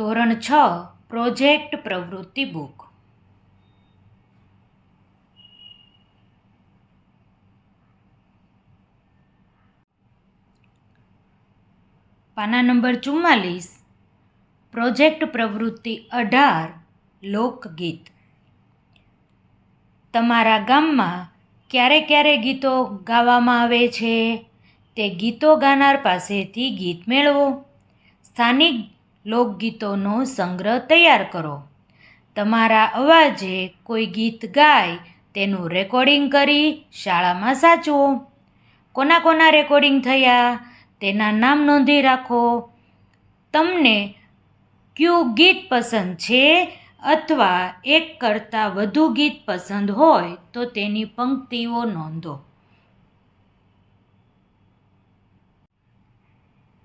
ધોરણ છ, પ્રોજેક્ટ પ્રવૃત્તિ બુક. પાના નંબર ચુમ્માલીસ, પ્રોજેક્ટ પ્રવૃત્તિ અઢાર, લોકગીત. તમારા ગામમાં ક્યારે ક્યારે ગીતો ગાવામાં આવે છે? તે ગીતો ગાનાર પાસેથી ગીત મેળવો. સ્થાનિક લોકગીતોનો સંગ્રહ તૈયાર કરો. તમારા અવાજે કોઈ ગીત ગાય, તેનું રેકોર્ડિંગ કરી શાળામાં સાચવો. કોના કોના રેકોર્ડિંગ થયા, તેના નામ નોંધી રાખો. તમને કયું ગીત પસંદ છે અથવા એક કરતાં વધુ ગીત પસંદ હોય તો તેની પંક્તિઓ નોંધો.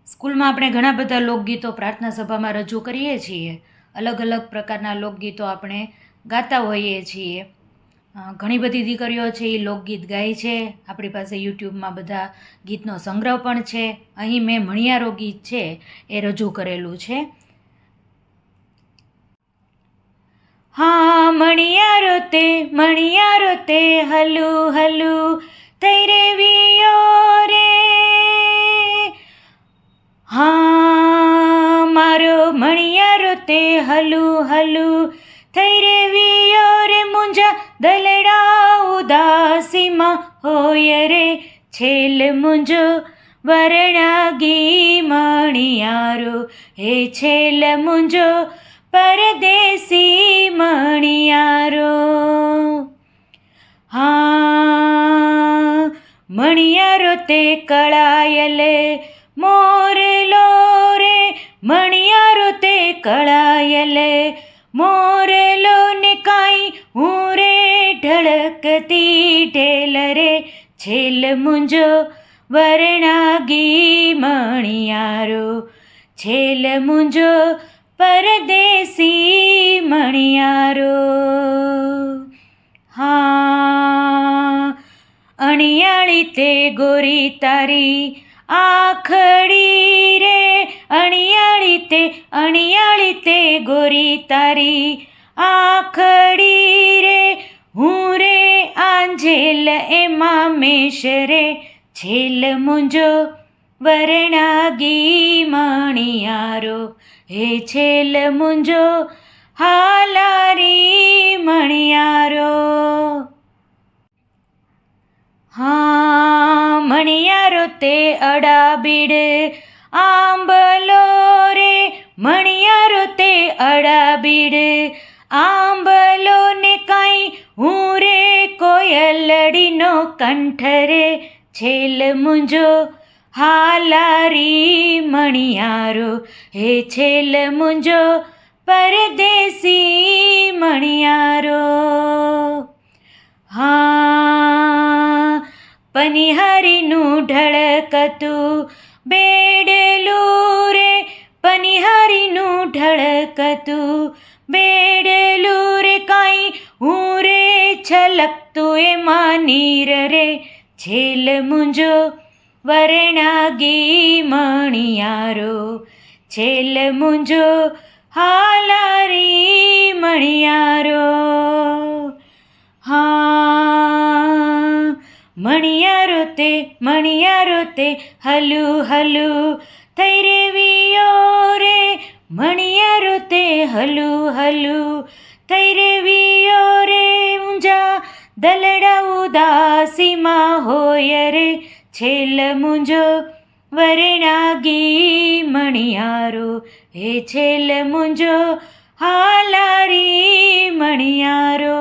સ્કૂલમાં આપણે ઘણા બધા લોકગીતો પ્રાર્થના સભામાં રજૂ કરીએ છીએ. અલગ અલગ પ્રકારના લોકગીતો આપણે ગાતા હોઈએ છીએ. ઘણી બધી દીકરીઓ છે એ લોકગીત ગાય છે. આપણી પાસે યુટ્યુબમાં બધા ગીતનો સંગ્રહ પણ છે. અહીં મેં મણિયારો ગીત છે એ રજૂ કરેલું છે. હા, મણિયારો તે મણિયારો તે હલુ હલુ થઈ રે હા, મારો મણિયારો તે હલુ હલુ થઈ રે વિયો રે મુંજા દલડા ઉદાસીમાં હોય રે છેલ મુંજો વરણાગી મણિયારો, હે છેલ મુંજો પરદેશી મણિયારો. હા, મણિયારો તે કળાયલે મોરલો રે, મણિયારો તે કળાયલે. મોરલો ને કાંઈ હું રે, ઢળકતી ઢેલ રે. છેલ મુંજો વરણાગી મણિયારો. છેલ મુંજો પરદેસી મણિયારો. હા, અણિયાળી તે ગોરી તારી આખડી રે, અણિયાળી તે અણિયાળી તે ગોરી તારી. આખડી રે, હું રે આંજેલ, એમાં મેષ રે. છેલ મુંજો, વરણાગી મણિયારો. હે છેલ મુંજો, હાલારી મણિયારો. હા મણિયારો તે અડાબીડે. આંબલો રે મણિયારો તે અડાબીડે. આંબલો ને કાંઈ હું રે કોયલડીનો કંઠ રે. છેલ મુંજો હાલારી મણિયારો. હે છેલ મુંજો પરદેશી મણિયારો. પનિહારીનું ઢળકતું બેડલું રે પનિહારીનું ઢળકતું બેડલું રે કાંઈ હું રે છલકતું એ માનીર રે છેલ મુંજો વરણાગી મણિયારો છેલ મુંજો હાલારી મણિયારો મણિયારો તે મણિયારો તે, હલુ હલુ, થઈ રે વિયો રે. મણિયારો તે, હલુ હલુ, થઈ રે વિયો રે. ઊંઝા દલડા ઉદાસીમાં હોય રે. છેલ મુંજો વરણાગી મણિયારો. હે છેલ મુંજો હાલારી મણિયારો.